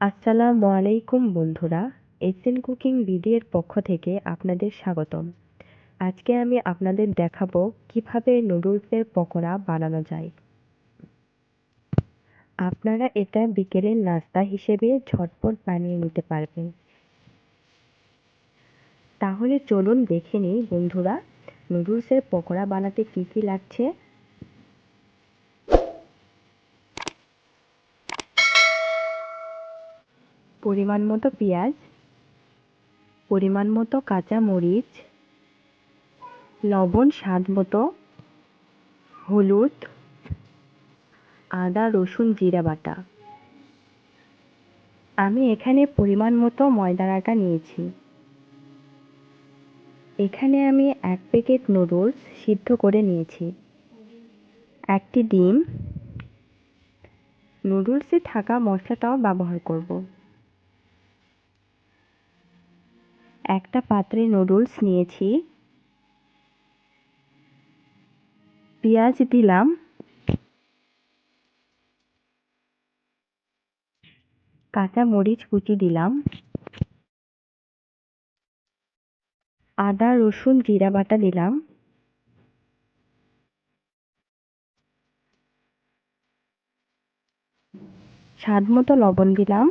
আসসালামু আলাইকুম বন্ধুরা এসএন কুকিং বিডিএর পক্ষ থেকে আপনাদের স্বাগতম। আজকে আমি আপনাদের দেখাবো কীভাবে নুডলসের পকোড়া বানানো যায়। আপনারা এটা বিকেলের নাস্তা হিসেবে ঝটপট বানিয়ে নিতে পারবেন। তাহলে চলুন দেখে নিই বন্ধুরা, নুডলসের পকোড়া বানাতে কী কী লাগছে। পরিমাণ মতো পেঁয়াজ, পরিমাণ মতো কাঁচা মরিচ, লবণ স্বাদ মতো, হলুদ, আদা, রসুন, জিরা বাটা। আমি এখানে পরিমাণ মতো ময়দার আটা নিয়েছি। এখানে আমি এক প্যাকেট নুডলস সিদ্ধ করে নিয়েছি। একটি ডিম। নুডলসে থাকা মশলাটাও ব্যবহার করব। একটা পাত্রে নুডলস নিয়েছি। পেঁয়াজ দিলাম। কাঁচা মরিচ কুচি দিলাম। আদা, রসুন, জিরা বাটা দিলাম। স্বাদ মতো লবণ দিলাম।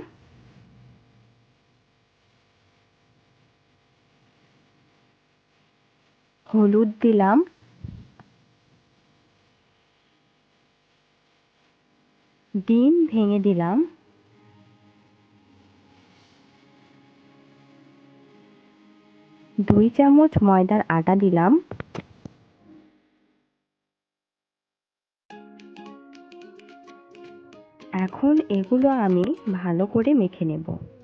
হলুদ দিলাম। ডিম ভেঙে দিলাম। দুই চামচ ময়দার আটা দিলাম। এখন এগুলো আমি ভালো করে মেখে নেব।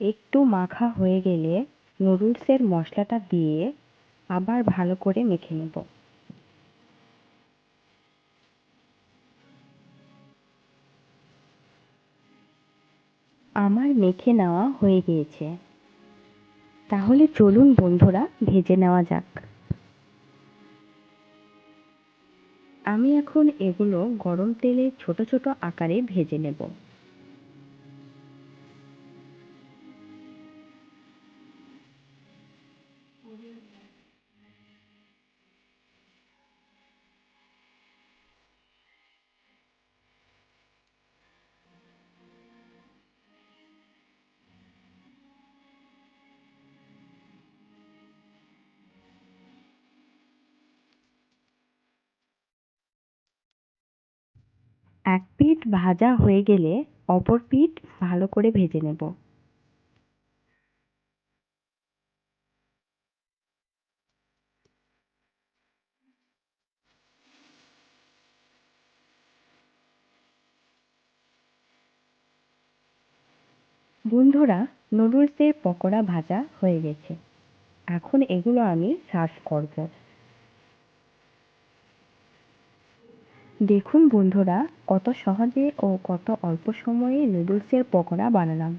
একটু মাখা হয়ে গেলে নুডলসের মশলাটা দিয়ে আবার ভালো করে মেখে নেব। আমার মেখে নেওয়া হয়ে গিয়েছে। তাহলে চলুন বন্ধুরা, ভেজে নেওয়া যাক। আমি এখন এগুলো গরম তেলে ছোট ছোট আকারে ভেজে নেব। এক পিঠ ভাজা হয়ে গেলে অপর পিঠ ভালো করে ভেজে নেব। বন্ধুরা, নুডলসের পকোড়া ভাজা হয়ে গেছে। এখন এগুলো আমি সার্ভ করব। দেখুন বন্ধুরা, কত সহজে ও কত অল্প সময়ে নুডলসের পকোড়া বানালাম।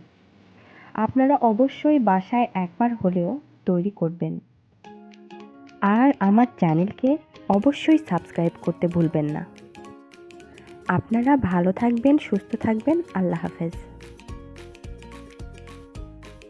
আপনারা অবশ্যই বাসায় একবার হলেও তৈরি করবেন। আর আমার চ্যানেলকে অবশ্যই সাবস্ক্রাইব করতে ভুলবেন না। আপনারা ভালো থাকবেন, সুস্থ থাকবেন। আল্লাহ হাফেজ।